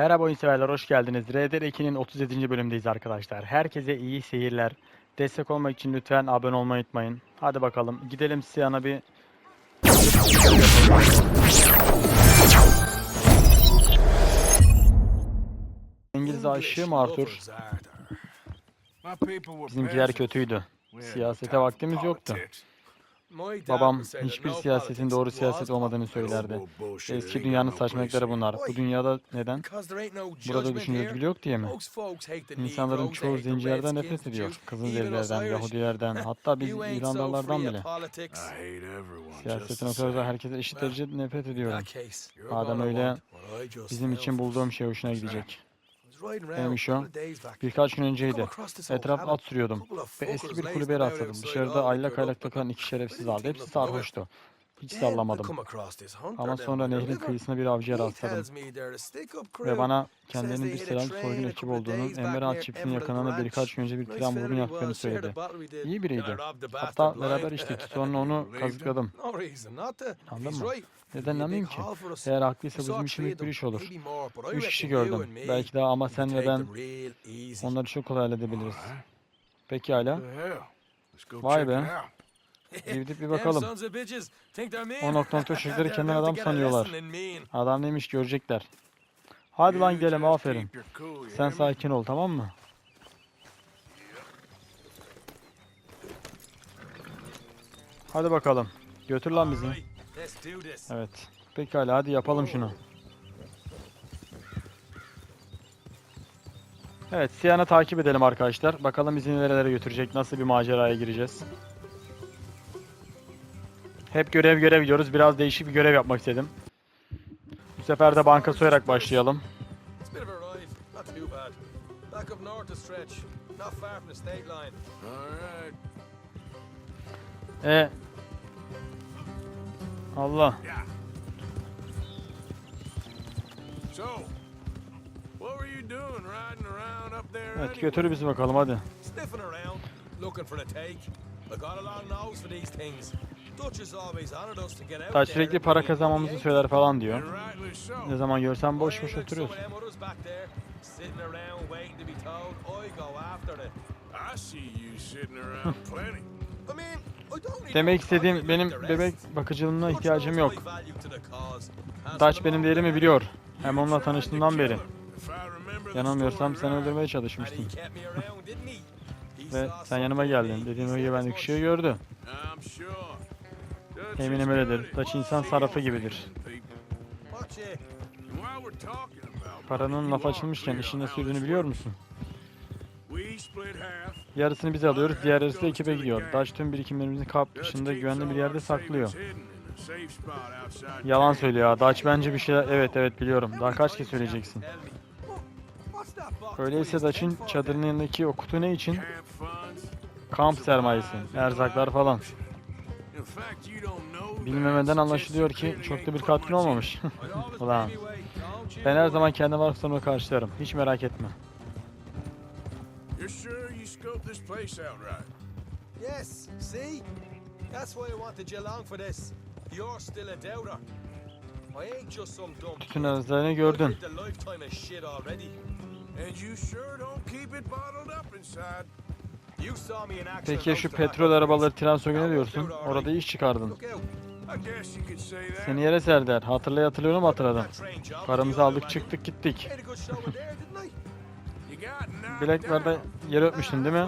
Merhaba oyun severler, hoş geldiniz. RDR 2'nin 37. bölümündeyiz arkadaşlar. Herkese iyi seyirler. Destek olmak için lütfen abone olmayı unutmayın. Hadi bakalım, gidelim Siyan'a bir... İngiliz aşığı mı Arthur? Bizimkiler kötüydü. Siyasete vaktimiz yoktu. Babam hiçbir siyasetin doğru siyaset olmadığını söylerdi. Eski dünyanın saçmalıkları bunlar. Bu dünyada neden? Burada düşünce özgürlüğü yok diye mi? İnsanların çoğu zencilerden nefret ediyor. Kızılderililerden, Yahudilerden, hatta biz İranlılardan bile. Siyasetin o kadar da herkese eşit derecede nefret ediyorum. Madem öyle, Bizim için bulduğum şey hoşuna gidecek. Neymiş o? Birkaç gün önceydi. Etrafı at sürüyordum ve eski bir kulübeye rastladım. Dışarıda aylak aylak takılan iki şerefsiz vardı. Hepsi sarhoştu. Hiç sallamadım. Ama sonra nehrin kıyısına bir avcıya rastladım. Ve bana kendilerinin bir selam soygun ekibi olduğunu, Emre çiftliğinin yakınlarında birkaç gün önce bir tren vurgun yaptıklarını söyledi. İyi biriydi. Hatta beraber içtik. Sonra onu kazıkladım. Anladın mı? Neden inanmayayım ki? Eğer haklıysa bizim için büyük bir iş olur. Üç kişi gördüm. Belki daha ama sen ve ben onları çok kolay halledebiliriz. Pekala. Vay be. Gidip bir bakalım. O noktadan çocukları kendine adam sanıyorlar. Adam neymiş görecekler. Hadi lan gidelim aferin. Sen sakin ol tamam mı? Hadi bakalım. Götür lan bizi. Evet. Pekala hadi yapalım şunu. Evet Siyan'ı takip edelim arkadaşlar. Bakalım bizi nerelere götürecek. Nasıl bir maceraya gireceğiz. Hep görev görev gidiyoruz. Biraz değişik bir görev yapmak istedim. Bu sefer de banka soyarak başlayalım. E Allah. Up there? Evet götür bizi bakalım hadi. Sniffing around, looking for a take. I got a lot of nose for these things. Dutch is always honored us to get out Taş there sürekli para kazanmamızı söyler falan diyor. Ne zaman görsem boş boş oturuyorsun. Demek istediğim benim bebek bakıcılığına ihtiyacım yok. Taç benim değerimi biliyor. Hem onunla kill beri. Yanılmıyorsam seni öldürmeye çalışmıştım. Ve sen yanıma geldin. Dediğim gibi ben kişiyi gördü. Dutch Eminim öyledir. Taç insan sarrafı gibidir. Paranın are açılmışken işin nasıl this biliyor musun? Yarısını biz alıyoruz, diğer yarısı da ekibe gidiyor. Daş tüm birikimlerimizi kap Dutch dışında güvenli bir yerde saklıyor. Yalan söylüyor ya. Daç bence bir şeyler... Evet evet biliyorum. Daha kaç kez söyleyeceksin. Öyleyse for çadırının yanındaki o kutu ne için? Kamp sermayesi, erzaklar falan. Bilmemeden anlaşılıyor ki çok da bir katkın olmamış. Ulan. Ben her zaman kendi varlıklarımı karşılarım. Hiç merak etme. You're sure you scoped this place out right? Yes, see? That's why I wanted you along for this. You're still a doubter. I ain't just some dumb Bütün kid. arızlarını I've gördün. And you sure don't keep it bottled up inside. Peki ya şu petrol arabaları tren ne diyorsun? Orada iş çıkardın. Seni yere serdiler. Hatırlay hatırlıyorum hatırladım. Paramızı aldık çıktık gittik. Down. yere öpmüştün değil mi?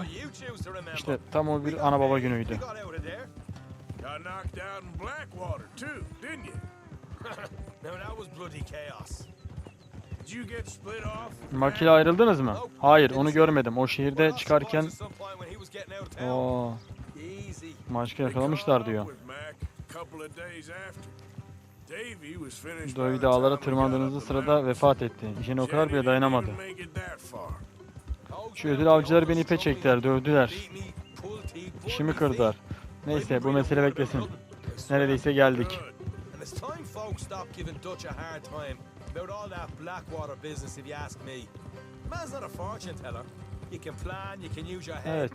İşte tam o bir ana baba günüydü. Makile ayrıldınız mı? Hayır onu görmedim. O şehirde çıkarken at some point when he was getting out of town. o Easy. maçka yakalamışlar diyor. the dağlara the sırada vefat etti. İşine o kadar bile dayanamadı. Şu ödül avcıları beni ipe çektiler, dövdüler. İşimi kırdılar. Neyse bu mesele beklesin. Neredeyse geldik. About all that Blackwater business if you ask me. Man's not a fortune teller. You can plan, you can use your head. Evet.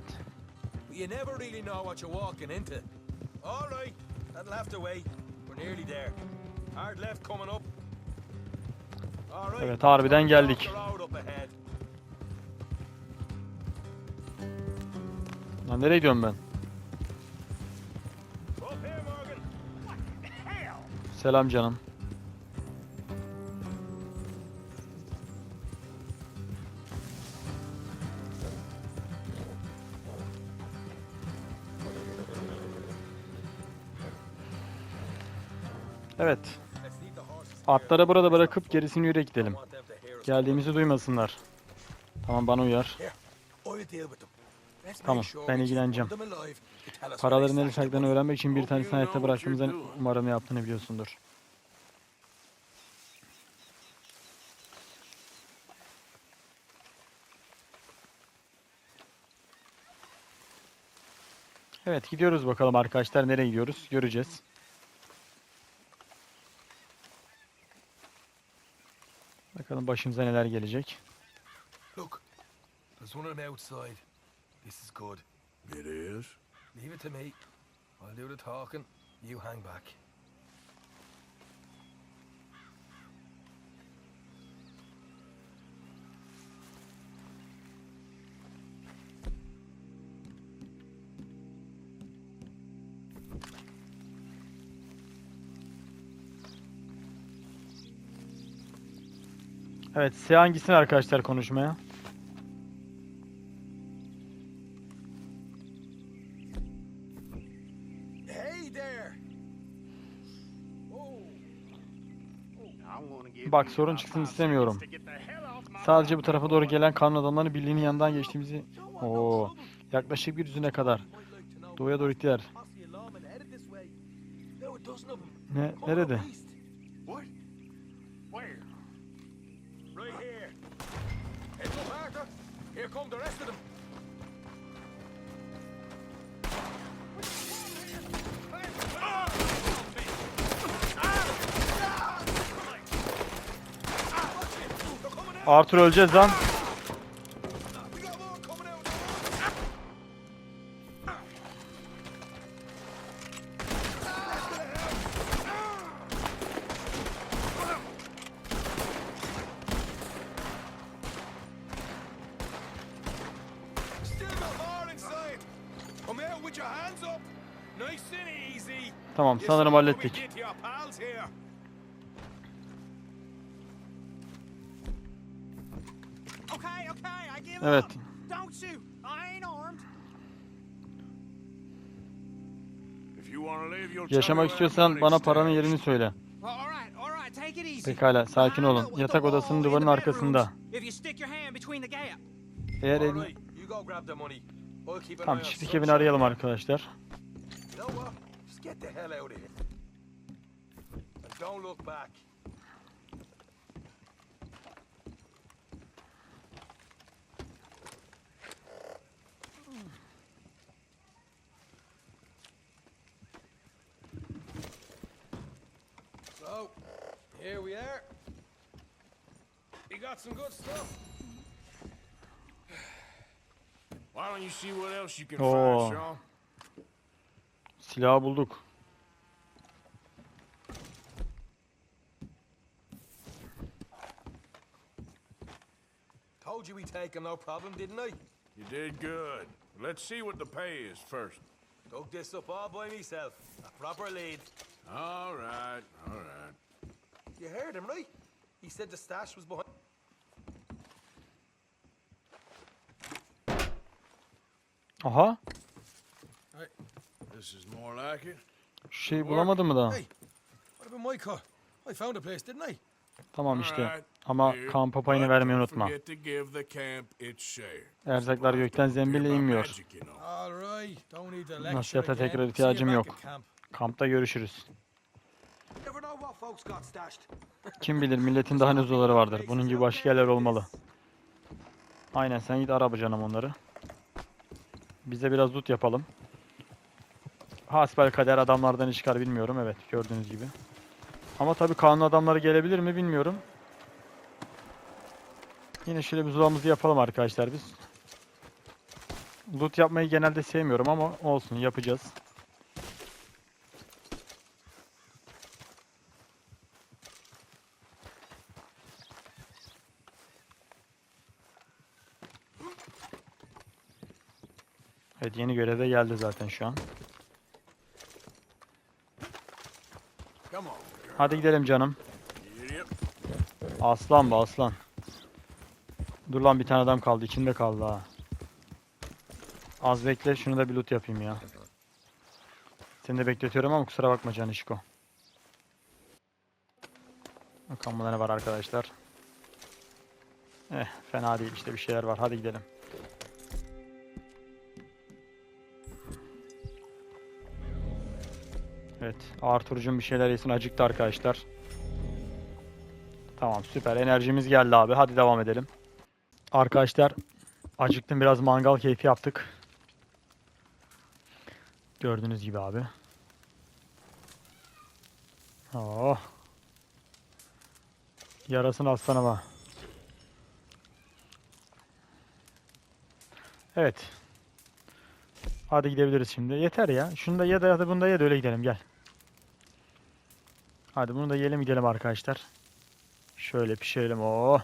But you never really know what you're walking into. All right, that'll have to wait. We're nearly there. Hard left coming up. All right, Evet, harbiden geldik. Lan nereye gidiyorum ben? Selam canım. Evet. Atları burada bırakıp gerisini yürüye gidelim. Geldiğimizi duymasınlar. Tamam bana uyar. Tamam, ben ilgileneceğim. Paraları nereye sakladığını öğrenmek için bir tanesini hayatta bıraktığımızdan umarım yaptığını biliyorsundur. Evet gidiyoruz bakalım arkadaşlar nereye gidiyoruz göreceğiz. Bakalım başımıza neler gelecek. Look, there's one on the outside. This is good. It is? Leave it to me. I'll do the talking. You hang back. Evet size hangisini arkadaşlar konuşmaya? Hey there! Oh, Bak sorun çıksın istemiyorum. Sadece bu tarafa doğru gelen kanun adamlarının birliğinin yanından geçtiğimizi... Oo, yaklaşık bir düzine kadar. Doğuya doğru gittiler. Posse of Here come the rest of them. Arthur öleceğiz lan. Want to live, you'll Yaşamak istiyorsan bana paranın yerini söyle. Pekala sakin olun. Yatak odasının duvarının arkasında. Eğer elini... Tamam çiftlik evini arayalım arkadaşlar. You know what? Just get the hell out of here. And don't look back. So, here we are. We got some good stuff. Why don't you see what else you can Oo. find, Sean? Silahı bulduk. Told you we'd take him, no problem, didn't I? You did good. Let's see what the pay is first. Dug this up all by myself. A proper lead. All right, all right. You heard him, right? He said the stash was behind. Aha. This is more like it. Şu şeyi bulamadı mı daha? Hey, what about my car? I found a place, didn't I? Tamam işte. Ama kampa payını vermeyi unutma. Erzaklar gökten zembille inmiyor. Nasihata tekrar ihtiyacım yok. Kampta görüşürüz. Kim bilir milletin daha ne zoları vardır. Bunun gibi başka yerler olmalı. Aynen sen git ara canım onları. Biz de biraz loot yapalım hasbel kader adamlardan çıkar bilmiyorum. Evet gördüğünüz gibi. Ama tabi kanun adamları gelebilir mi bilmiyorum. Yine şöyle bir zulağımızı yapalım arkadaşlar biz. Loot yapmayı genelde sevmiyorum ama olsun yapacağız. Evet yeni görevde geldi zaten şu an. Hadi gidelim canım. Aslan be aslan. Dur lan bir tane adam kaldı. içinde kaldı ha. Az bekle şunu da bir loot yapayım ya. Seni de bekletiyorum ama kusura bakma Canişko. Bakalım burada ne var arkadaşlar. Eh fena değil işte bir şeyler var. Hadi gidelim. Evet Arthur'cum bir şeyler yesin acıktı arkadaşlar. Tamam süper enerjimiz geldi abi hadi devam edelim. Arkadaşlar acıktım biraz mangal keyfi yaptık. Gördüğünüz gibi abi. Oh. Yarasın aslanıma. Evet. Hadi gidebiliriz şimdi. Yeter ya. Şunu da ye de ya da bunu da ye de öyle gidelim gel. Hadi bunu da yiyelim gidelim arkadaşlar. Şöyle pişirelim. Oh.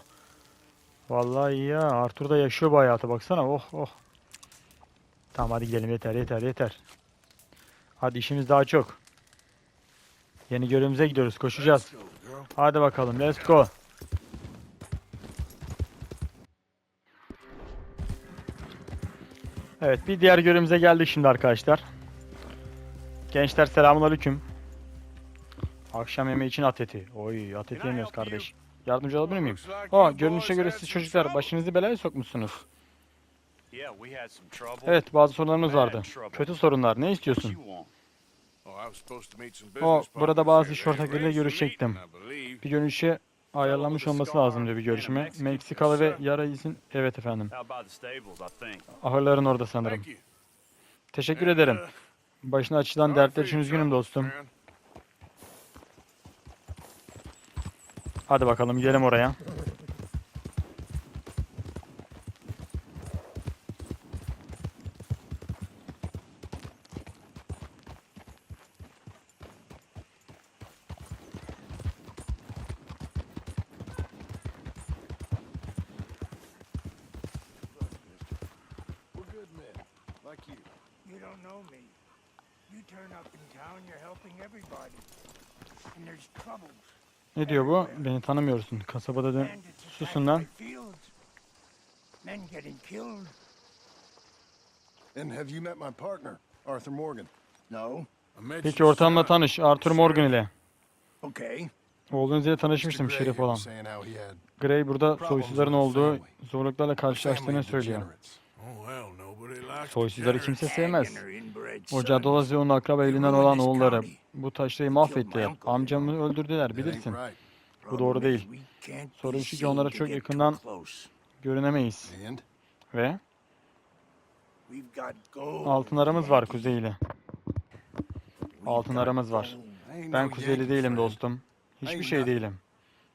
Vallahi ya. Arthur da yaşıyor bu hayatı baksana. Oh oh. Tamam hadi gidelim yeter yeter yeter. Hadi işimiz daha çok. Yeni görevimize gidiyoruz. Koşacağız. Hadi bakalım. Let's go. Evet, bir diğer görevimize geldik şimdi arkadaşlar. Gençler selamünaleyküm. Akşam yemeği için at eti. Oy, at eti yemiyoruz kardeş. Yardımcı olabilir miyim? You görünüşe göre siz çocuklar başınızı belaya sokmuşsunuz. Evet, bazı sorunlarımız vardı. Kötü sorunlar. Ne istiyorsun? Oh, O, burada bazı iş ortaklarıyla görüşecektim. Bir görünüşe ayarlanmış olması lazım diyor bir görüşme. Meksikalı ve yara izin... Evet efendim. Ahırların orada sanırım. Teşekkür ederim. uh, Başına açılan dertler için üzgünüm dostum. Hadi bakalım gidelim oraya. We're good men, like you. You don't know me. You turn up in town, you're helping everybody. And there's troubles. Ne diyor bu? Beni tanımıyorsun. Kasabada dön. Susun lan. my fields. Men getting killed. And have you met my partner, Arthur Morgan? No. I met Peki ortamla tanış. Arthur Morgan ile. Yere tanışmıştım şerif olan. Gray burada soysuzların olduğu zorluklarla karşılaştığını söylüyor. Soysuzları kimse sevmez. Cadolas ve onun akraba elinden olan oğulları bu taşrayı mahvettiler. Amcamı öldürdüler bilirsin. Bu doğru değil. Sorun şu ki onlara çok yakından görünemeyiz. Ve We've got gold. altın aramız var Kuzey ile. We've Altın got aramız var. Ben Kuzeyli değilim dostum. Hiçbir şey değilim.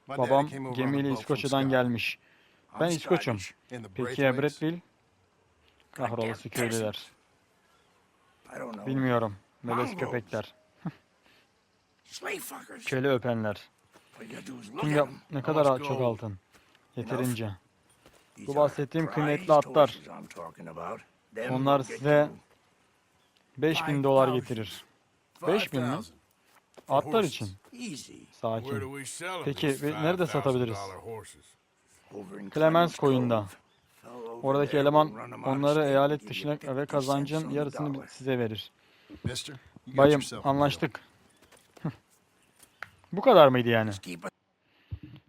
Babam gemiyle İskoçya'dan gelmiş. Ben İskoç'um. Peki ya Braithwaites? Kahrolası köylüler. Bilmiyorum. Melez köpekler. Köle öpenler. Kim ne kadar çok altın. Yeterince. Bu bahsettiğim kıymetli atlar. Onlar size you 5000 dolar getirir. 5000 mi? 5,000 Atlar için. Sakin. Peki, nerede $5,000 satabiliriz? Clemens koyunda. Oradaki eleman onları eyalet dışına you 50 ve kazancın yarısını size verir. Bayım anlaştık. Bu kadar mıydı yani?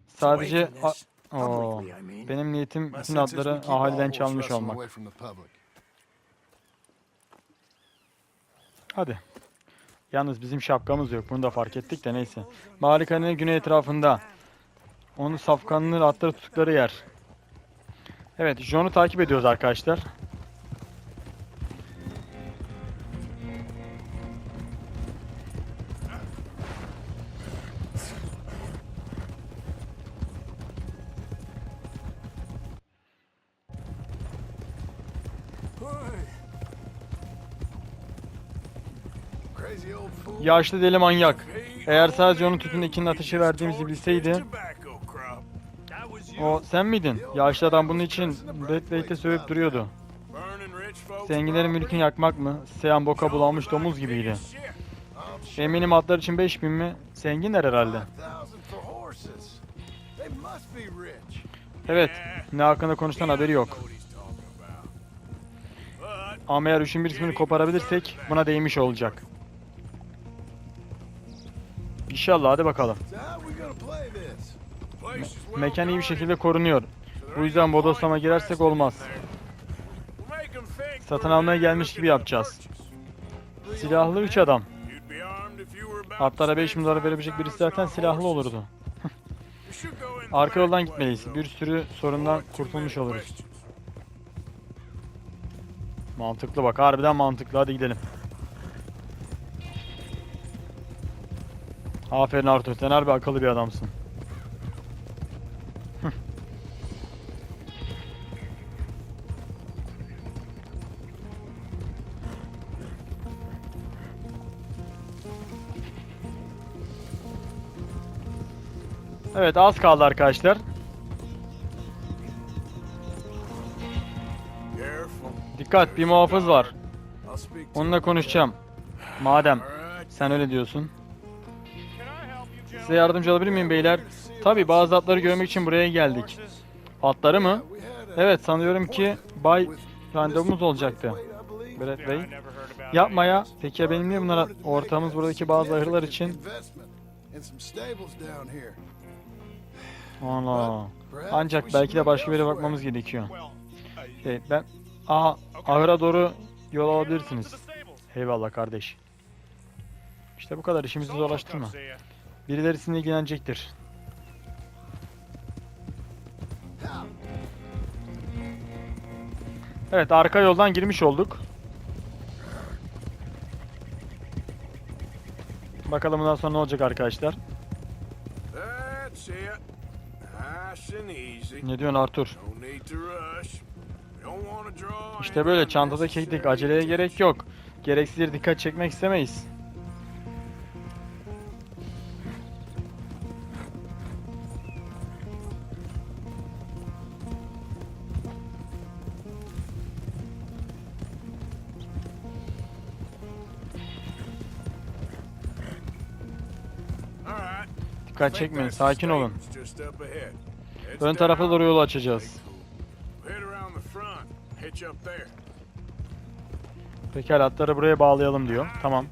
Sadece. Oo, benim niyetim bütün all ahaliden çalmış olmak. Hadi. Yalnız bizim şapkamız yok. Bunu da fark ettik de neyse. Malikane'nin güney etrafında. Onu safkanının atları tuttukları yer. Evet, John'u takip ediyoruz arkadaşlar. Yaşlı deli manyak. Eğer sadece onun ikinin we ateşi verdiğimizi bilseydi, o sen miydin? Yaşlı adam bunun için Red sövüp duruyordu. Zenginlerin mülkünü yakmak mı? Seyan boka bulanmış domuz gibiydi. Eminim atlar için 5000 mi? Zenginler herhalde. 5,000 for horses. They must be rich. Evet, ne hakkında konuştan haberi yok. Ama eğer üçün bir ismini koparabilirsek buna değmiş olacak. İnşallah hadi bakalım. Mekan iyi bir şekilde korunuyor. Bu yüzden bodoslama girersek olmaz. Satın almaya gelmiş gibi yapacağız. Silahlı üç adam. Atlara to 5 spend dolar verebilecek birisi zaten 5,000 silahlı olurdu. Arka yoldan gitmeliyiz. Bir sürü sorundan kurtulmuş oluruz. Mantıklı bak, harbiden mantıklı. Hadi gidelim. Aferin Arthur, sen harbi akıllı bir adamsın. Evet az kaldı arkadaşlar. Dikkat bir muhafız var. Onunla konuşacağım. Madem sen öyle diyorsun. Size yardımcı olabilir miyim beyler? Tabi bazı atları görmek için buraya geldik. Atları mı? Evet sanıyorum ki Bay randevumuz olacaktı. Brett Bey. Yapma ya. Peki ya benim niye bunlara ortağımız buradaki bazı ahırlar için? Perhaps Ancak belki de başka bir yere bakmamız gerekiyor. Şey, ben... Aha ahıra doğru yol alabilirsiniz. Eyvallah kardeş. İşte bu kadar işimizi zorlaştırma. Birileri sizinle ilgilenecektir. Evet arka yoldan girmiş olduk. Bakalım bundan sonra ne olacak arkadaşlar. Ne diyorsun Arthur? İşte böyle çantada keklik aceleye gerek yok. Gereksiz dikkat çekmek istemeyiz. Dikkat çekmeyin, sakin olun. Ön tarafa doğru yol açacağız. Pekala atları buraya bağlayalım diyor. Tamam.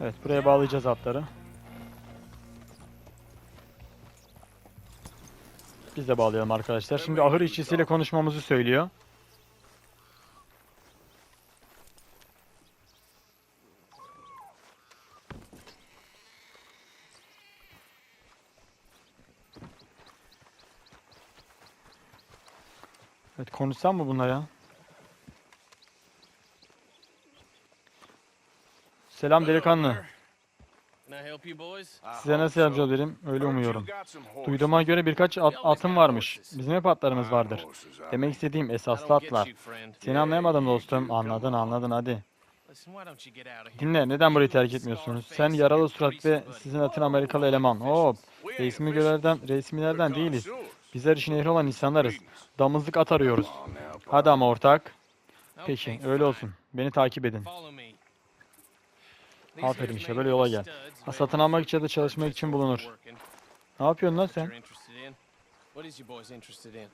Evet buraya bağlayacağız atları. Biz de bağlayalım arkadaşlar. Şimdi ahır işçisiyle konuşmamızı söylüyor. Konuşsam mı bununla ya? Selam delikanlı. Size nasıl yardımcı olabilirim? Öyle umuyorum. Duyduğuma göre birkaç at, atım varmış. Bizim hep atlarımız vardır. Demek istediğim esaslı atlar. Seni anlayamadım dostum. Anladın anladın hadi. Dinle neden burayı terk etmiyorsunuz? Sen yaralı surat ve sizin Latin Amerikalı eleman. Hop. Resmi görevden, resmilerden değiliz. Bizler işin ehli olan insanlarız. Damızlık at arıyoruz. Hadi ama ortak. Peki öyle olsun. Beni takip edin. Aferin işte böyle yola gel. Ha, satın almak için ya da çalışmak için bulunur. Ne yapıyorsun lan sen?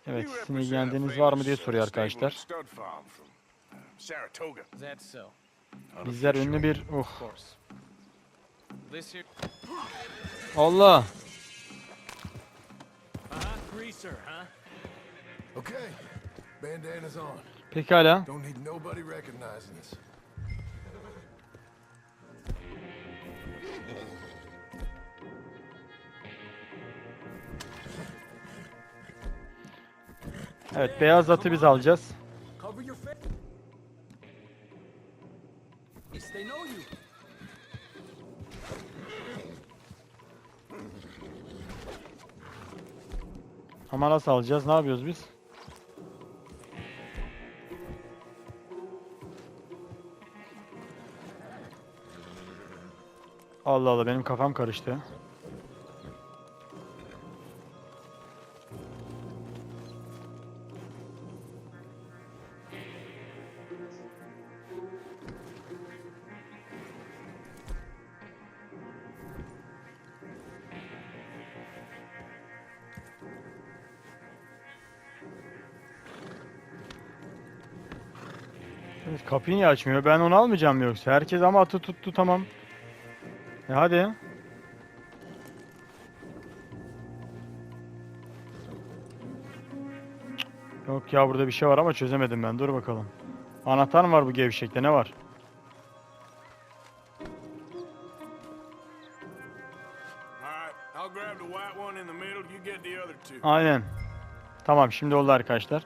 Evet sizin ilgilendiğiniz var mı diye soruyor arkadaşlar. So? Bizler ünlü bir... Uh. Here Allah. Greaser, huh? Okay, bandana's on. Pekala. Don't need nobody recognizing us. Evet beyaz atı biz alacağız. Ama nasıl alacağız? Ne yapıyoruz biz? Allah Allah benim kafam karıştı. Kapıyı niye açmıyor? Ben onu almayacağım yoksa? Herkes ama atı tuttu tamam. E hadi. Yok ya burada bir şey var ama çözemedim ben. Dur bakalım. Anahtar mı var bu gevşekte? Ne var? Aynen. Tamam şimdi oldu arkadaşlar.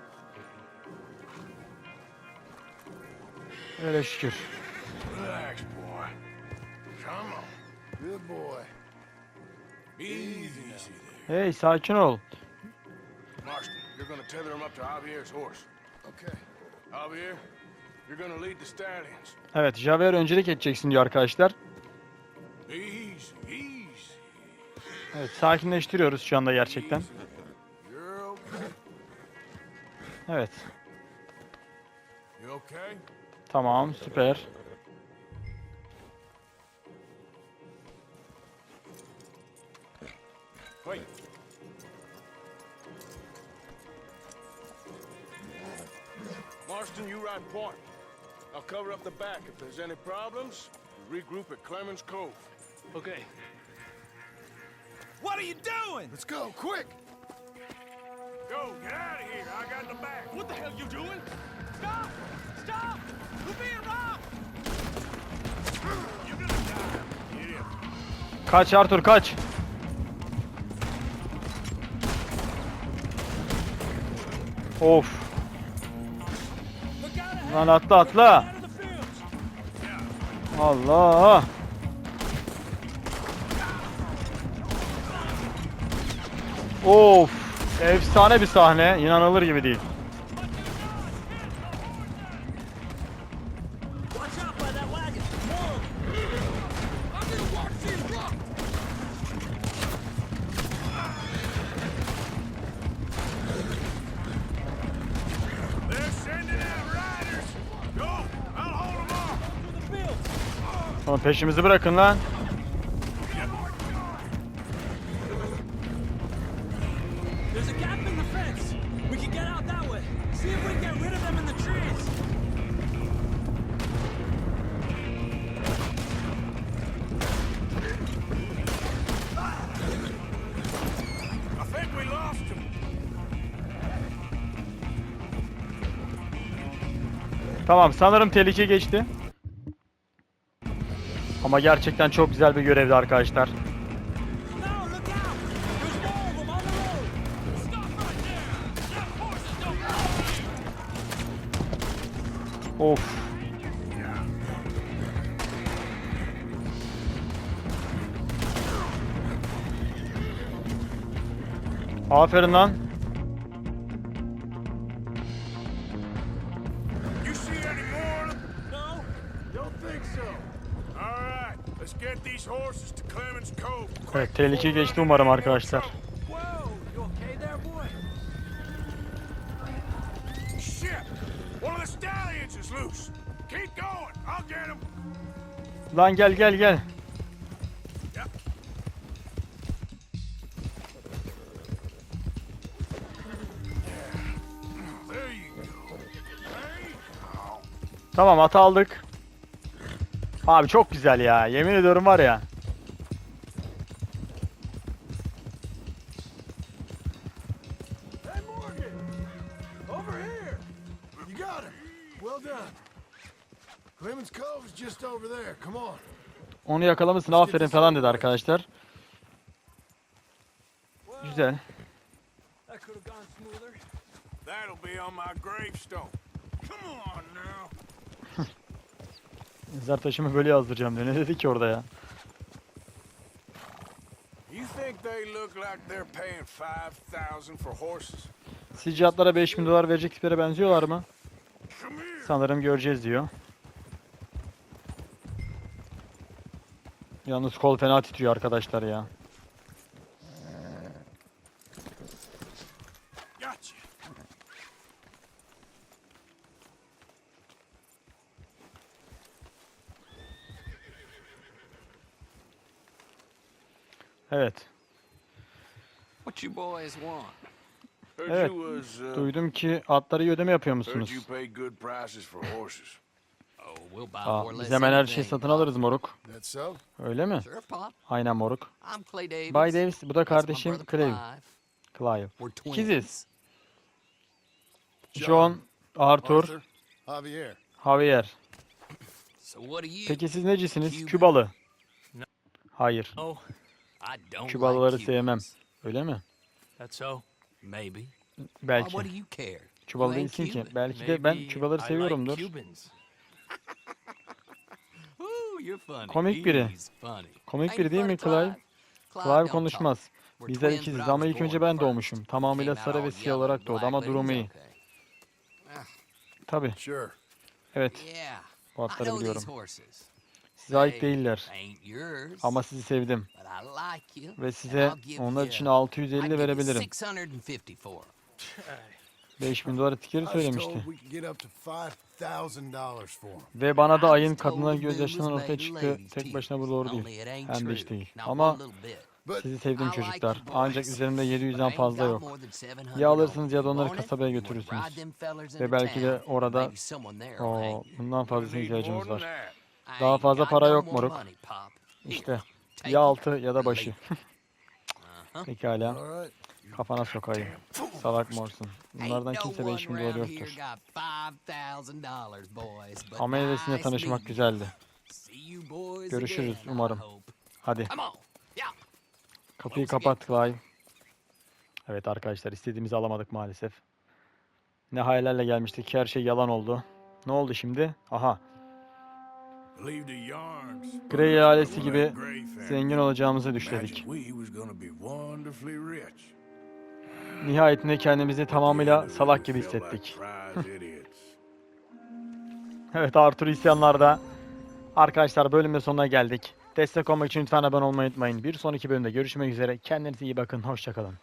Öyle şükür. Relax, boy. Come on. Good boy. Easy. Hey sakin ol. Marston, you're gonna tether him up to Javier's horse. Okay. Javier, you're gonna lead the stallions. Evet Javier öncelik edeceksin diyor arkadaşlar. Easy, easy. Evet sakinleştiriyoruz şu anda gerçekten. Evet. You okay? Tamam süper. Wait. Marston, you ride point. I'll cover up the back. If there's any problems, regroup at Clemens Cove. Okay. What are you doing? Let's go, quick! Go, get out of here. I got the back. What the hell are you doing? Stop! Stop! We're being robbed! You're gonna die. Kaç Arthur kaç. Of. Lan atla atla. Allah. Of. Efsane bir sahne. İnanılır gibi değil. Think we lost them. Tamam sanırım tehlike geçti. Ama gerçekten çok güzel bir görevdi arkadaşlar. Of them on Keep going. I'll get him. Lan gel gel gel. Tamam atı aldık. Abi çok güzel ya. Yemin ediyorum var ya. Onu yakalamışsın aferin falan dedi arkadaşlar. Güzel. Mezar taşımı böyle yazdıracağım diyor. Ne dedi ki orada ya? You think they look like they're paying 5000 for horses? Sizce atlara 5000 dolar verecek tiplere benziyorlar mı? Sanırım göreceğiz diyor. Yalnız kol fena titriyor arkadaşlar ya. Evet. What you boys want? Heard Evet, uh, Duydum ki atlara iyi ödeme yapıyor musunuz? Aa, biz hemen her şeyi satın alırız moruk. Öyle mi? Aynen moruk. Bay Davis bu da kardeşim. Clive. Clive. İkiziz. John, Arthur? Javier. Peki siz necisiniz? Kübalı. Hayır. I don't Kübalıları sevmem. Cubans. Öyle mi? Belki. Kübalı değilsin ki. Belki de ben Kübaları seviyorumdur. Komik biri. Komik biri değil mi Clive? Clive konuşmaz. Bizler ikiziz ama ilk önce ben doğmuşum. Tamamıyla sarı ve siyah olarak doğdu ama durumu iyi. Sure. Evet. Bu atları biliyorum. Size ait değiller. Ama sizi sevdim. Ve size onlar için I'd 650 give you verebilirim. 650 for 'em. 5000 dolar tikeri söylemişti. We could get up to $5,000 for him. Ve bana da ayın bill gözyaşından ortaya çıktı. Tek başına bu doğru değil. Hem de hiç değil. Ama sizi sevdim çocuklar. Ancak üzerimde but I 700'den ain't fazla yok. more than 700 Ya alırsınız ya da onları kasabaya götürürsünüz. Ve belki de orada o bundan fazlasına ihtiyacımız var. Daha fazla para yok moruk. İşte ya altı ya da başı. Uh-huh. Pekala. Kafana sokayım. Salak morsun. Bunlardan kimse one 5000 dolar around here yoktur. got $5,000, boys, but Ama nice sizinle to tanışmak güzeldi. Görüşürüz umarım. Hadi kapıyı kapat Clive. Evet arkadaşlar istediğimizi alamadık maalesef. Ne hayallerle gelmiştik her şey yalan oldu. Ne oldu şimdi? Aha. Grey ailesi gibi zengin olacağımızı düşledik. Nihayetinde kendimizi tamamıyla salak gibi hissettik. Evet Arthur isyanlarda. Arkadaşlar bölümün sonuna geldik. Destek olmak için lütfen abone olmayı unutmayın. Bir sonraki bölümde görüşmek üzere. Kendinize iyi bakın. Hoşçakalın.